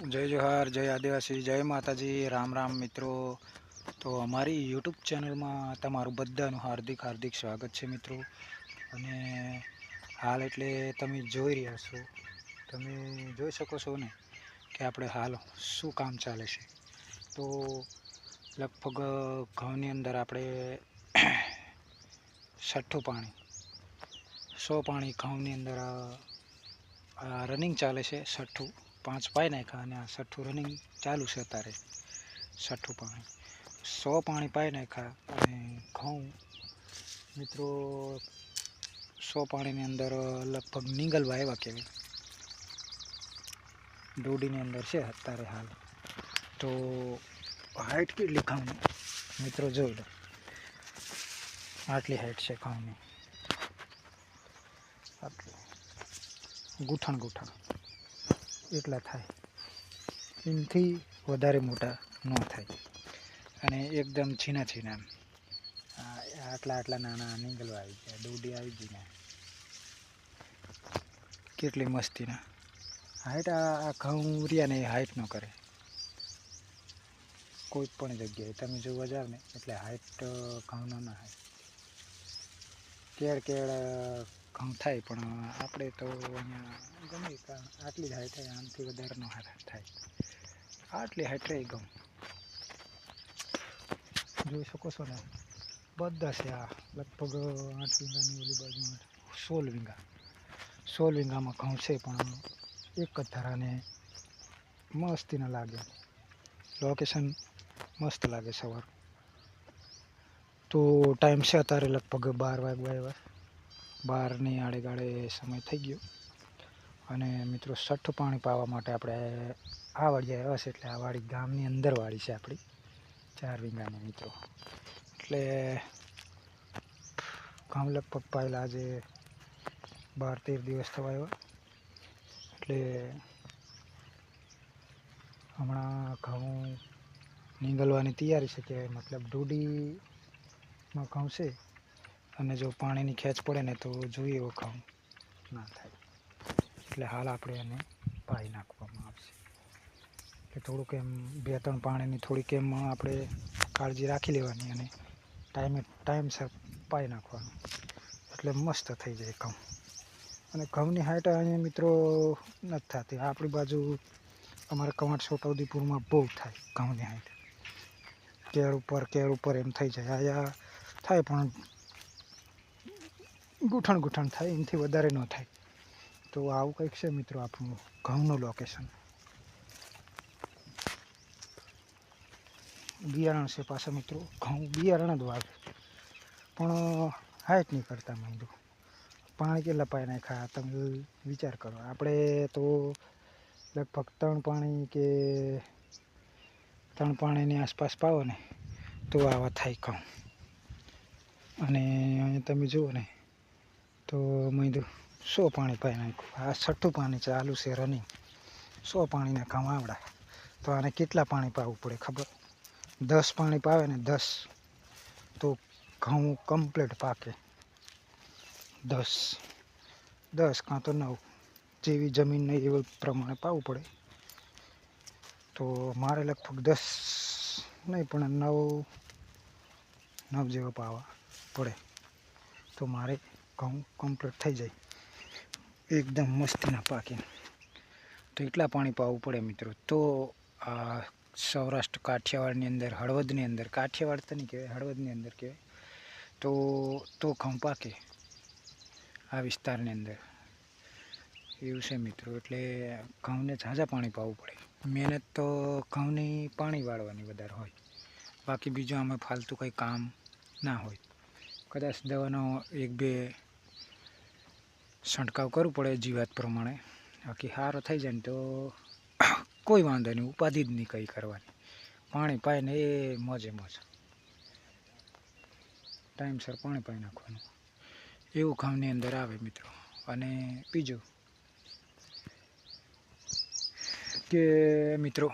જય જોહાર, જય આદિવાસી, જય માતાજી, રામ રામ મિત્રો. તો અમારી યુટ્યુબ ચેનલમાં તમારું બધાનું હાર્દિક હાર્દિક સ્વાગત છે મિત્રો. અને હાલ એટલે તમે જોઈ રહ્યા છો, તમે જોઈ શકો છો ને કે આપણે હાલ શું કામ ચાલે છે. તો લગભગ ઘઉંની અંદર આપણે છઠ્ઠું પાણી, સો પાણી ઘઉંની અંદર રનિંગ ચાલે છે છઠ્ઠું. પાંચ પાઈ નાખ્યા અને આ છઠ્ઠું રનિંગ ચાલુ છે અત્યારે. છઠ્ઠું પાણી. સો પાણી પાઈ નાખ્યા અને ઘઉં, મિત્રો, સો પાણીની અંદર લગભગ નીંગલવા આવ્યા કહેવાય દોડીની અંદર છે અત્યારે હાલ. તો હાઈટ કેટલી ઘઉંની? મિત્રો, જોઈ લો. આટલી હાઈટ છે ઘઉંની. આટલી. ગૂંઠણ ગુઠણ એટલા થાય. એનાથી વધારે મોટા ન થાય. અને એકદમ છીના છીના આટલા આટલા નાના નીંગલો આવી ગયા. દોડી આવી ગઈ ને. કેટલી મસ્તીના હાઈટ આ આ ઘઉં રહ્યા ને એ હાઈટ ન કરે. કોઈ પણ જગ્યાએ. તમે જોવા જાઓ ને, એટલે હાઈટ ઘઉંનો ના હાઈટ કેળ કેળ ઘઉં થાય, પણ આપણે તો અહીંયા ગમે આટલી જ હાઈટ થાય આમથી વધારે નો હાઈટ થાય. આટલી હાઈટ રહી ઘઉં જોઈ શકો છો ને, બધા છે આ લગભગ આઠ વીંગાની ઓલી બાજુમાં. સોળ વીંગા. સોળ વીંગામાં ઘઉં છે, પણ એક જ ધારાને મસ્તીને લાગે. લોકેશન મસ્ત લાગે સવાર. તો ટાઈમ છે અત્યારે લગભગ બાર વાગ્યા બારની આડે ગાળે સમય થઈ ગયો. અને મિત્રો છઠ્ઠું પાણી પાવા માટે આપણે આ વાડી આવ્યા છે એટલે આ વાડી ગામની અંદર વાડી છે આપણી. ચાર વીંગાની મિત્રો. એટલે ગામ લગભગ પહેલાં આજે બાર તેર દિવસ થવા આવ્યા. એટલે હમણાં ઘઉં નીંગલવાની તૈયારી છે કે મતલબ ડૂડીમાં ઘઉં છે અને જો પાણીની ખેંચ પડે ને તો જોઈએ એવો ઘઉં ના થાય. એટલે હાલ આપણે એને પાઈ નાખવામાં આવશે. એટલે થોડુંક એમ બે ત્રણ પાણીની થોડીક એમ આપણે કાળજી રાખી લેવાની અને ટાઈમે ટાઈમસર પાઈ નાખવાનું. એટલે મસ્ત થઈ જાય ઘઉં. અને ઘઉંની હાઈટ અહીંયા મિત્રો નથી થતી. આપણી બાજુ અમારે કવાંટ છોટાઉદેપુરમાં બહુ થાય ઘઉંની હાઈટ. કેળ ઉપર કેળ ઉપર એમ થઈ જાય. અહીંયા થાય પણ ગુઠણ ગૂંઠણ થાય, એનાથી વધારે ન થાય. તો આવું કંઈક છે મિત્રો આપણું ઘઉંનું લોકેશન બિયારણ છે પાછા મિત્રો, ઘઉં બિયારણ જ વાવે. પણ, હાઈટ નહીં કરતા માંડું. પાણી કેટલા લપાઈ નાખ્યા, તમે વિચાર કરો. આપણે તો લગભગ ત્રણ પાણી કે ત્રણ પાણીની આસપાસ પાવો ને તો આવા થાય ઘઉં. અને અહીંયા તમે જુઓ ને, તો મેં સો પાણી પાઈ નાખ્યું. આ છઠ્ઠું પાણી ચાલુ છે રનિંગ સો પાણીના આવડા. તો આને કેટલા પાણી પાવું પડે ખબર? દસ પાણી પાવે ને દસ. તો ઘઉં કમ્પ્લીટ પાકે. દસ. દસ કાં તો નવ. જેવી જમીન નહીં એવું પ્રમાણે પાવું પડે. તો મારે લગભગ દસ નહીં, પણ નવ નવ જેવા પાવા. પડે, તો મારે ઘઉં કમ્પ્લીટ થઈ જાય. એકદમ મસ્તીના પાકે તો એટલા પાણી પાવું પડે મિત્રો. તો આ સૌરાષ્ટ્ર કાઠિયાવાડની અંદર, હળવદની અંદર, કાઠિયાવાડ તો નહીં કહેવાય, હળવદની અંદર કહેવાય. તો તો ઘઉં પાકે આ વિસ્તારની અંદર. એવું છે મિત્રો, એટલે ઘઉંને ઝાઝા પાણી પાવું પડે. મહેનત તો ઘઉંની પાણી વાળવાની વધારે હોય. બાકી બીજું આમાં ફાલતું કંઈ કામ ના હોય. કદાચ દવાનો એક બે છંટકાવ કરવું પડે જીવાત પ્રમાણે. બાકી સારો થઈ જાય ને તો કોઈ વાંધો નહીં, ઉપાધિ જ નહીં કંઈ કરવાની. પાણી પાય ને એ મોજે મોજ. ટાઈમસર પાણી પાઈ નાખવાનું. એવું ઘઉંની અંદર આવે મિત્રો. અને બીજું કે મિત્રો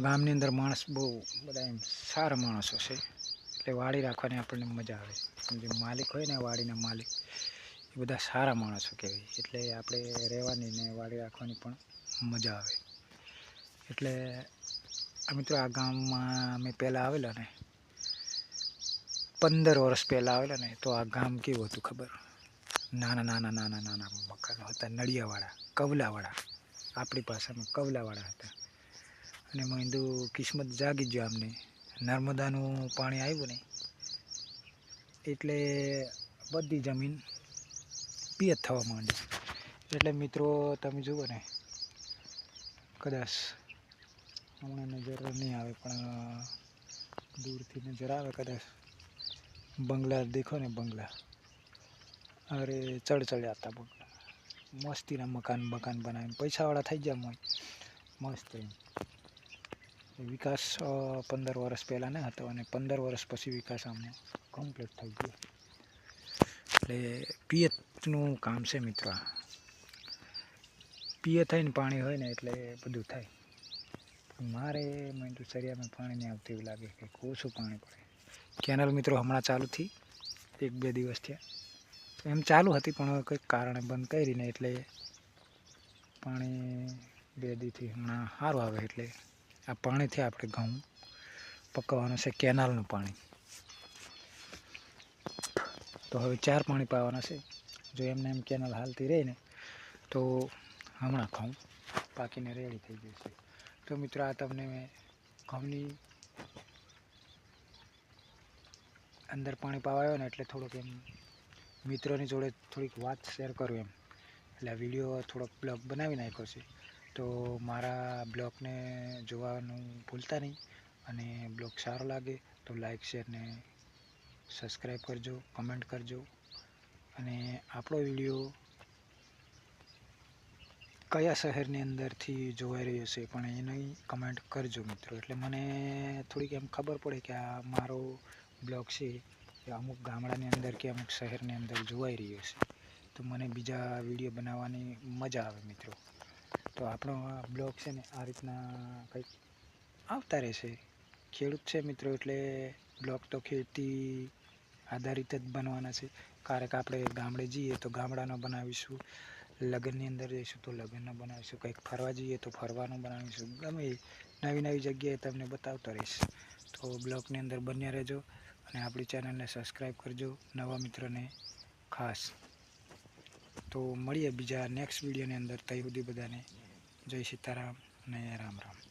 ગામની અંદર માણસ બહુ બધા એમ સારા માણસો છે. એટલે વાડી રાખવાની આપણને મજા આવે. જે માલિક હોય ને વાડીના માલિક, એ બધા સારા માણસો કહેવાય. એટલે આપણે રહેવાની ને વાડી રાખવાની પણ મજા આવે. એટલે મિત્રો આ ગામમાં અમે પહેલાં આવેલા ને, પંદર વર્ષ પહેલાં આવેલા ને, તો આ ગામ કેવું હતું ખબર? નાના નાના નાના નાના મકાનો હતા. નળિયાવાળા કવલાવાળા. આપણી ભાષામાં કવલાવાળા હતા. અને મેં કિસ્મત જાગી ગયો અમને નર્મદાનું પાણી આવ્યું ને, એટલે બધી જમીન પિયત થવા માંડી. એટલે મિત્રો, તમે જુઓ ને, કદાચ હમણાં નજર નહીં આવે, પણ દૂરથી નજર આવે કદાચ. બંગલા દેખો ને બંગલા. અરે ચડચડ્યા હતા બંગલા. મસ્તીના મકાન મકાન બનાવીને પૈસાવાળા થઈ ગયા મોય. મસ્ત એમ. વિકાસ પંદર વર્ષ પહેલાં ન હતો અને પંદર વર્ષ પછી વિકાસ આમને કમ્પ્લીટ થઈ ગયો. એટલે પિયતનું કામ છે મિત્રો આ. પિયત થઈને પાણી હોય ને એટલે બધું થાય. મારે મેં તો સરિયામાં પાણી નહીં આવતું. એવું લાગે કે ઓછું પાણી પડે. કેનલ મિત્રો હમણાં ચાલુ થઈ. એક, બે દિવસ થયા. એમ ચાલુ હતી, પણ કંઈક કારણે બંધ કરીને એટલે પાણી બે દીથી હમણાં સારું આવે એટલે આ પાણીથી આપણે ઘઉં પકવવાનું છે કેનાલનું પાણી. તો હવે ચાર પાણી પાવાના છે. જો એમને એમ કેનાલ હાલતી રહે ને, તો હમણાં ઘઉં પાકીને રેડી થઈ જશે તો મિત્રો આ તમને મેં ઘઉંની અંદર પાણી પાવાયો ને એટલે થોડુંક એમ મિત્રોની જોડે થોડીક વાત શેર કરું એમ. એટલે આ વીડિયો થોડોક બ્લોગ બનાવી નાખ્યો છે. તો મારા બ્લોગને જોવાનું ભૂલતા નહીં અને બ્લોગ સારો લાગે તો લાઈક, શેર ને સબસ્ક્રાઈબ કરજો, કમેન્ટ કરજો. અને આપણો વીડિયો કયા શહેરની અંદરથી જોવાઈ રહ્યો છે પણ એની કમેન્ટ કરજો મિત્રો. એટલે મને થોડીક એમ ખબર પડે કે આ મારો બ્લોગ છે એ અમુક ગામડાની અંદર કે અમુક શહેરની અંદર જોવાઈ રહ્યો છે. તો મને બીજા વીડિયો બનાવવાની મજા આવે મિત્રો. તો આપણો આ બ્લોગ છે ને આ રીતના કંઈક આવતા રહેશે. ખેડૂત છે મિત્રો એટલે બ્લોગ તો ખેતી આધારિત જ બનવાના છે. કારણ કે આપણે ગામડે જઈએ તો ગામડાનો બનાવીશું, લગ્નની અંદર જઈશું તો લગ્નનો બનાવીશું, કંઈક ફરવા જઈએ તો ફરવાનું બનાવીશું. ગમે નવી નવી જગ્યાએ તમને બતાવતો રહીશ. તો બ્લોગની અંદર બન્યા રહેજો અને આપણી ચેનલને સબસ્ક્રાઈબ કરજો નવા મિત્રોને ખાસ. તો મળીએ બીજા નેક્સ્ટ વિડીયોની અંદર. ત્યાં સુધી બધાને જય સીતારામ અને રામ રામ.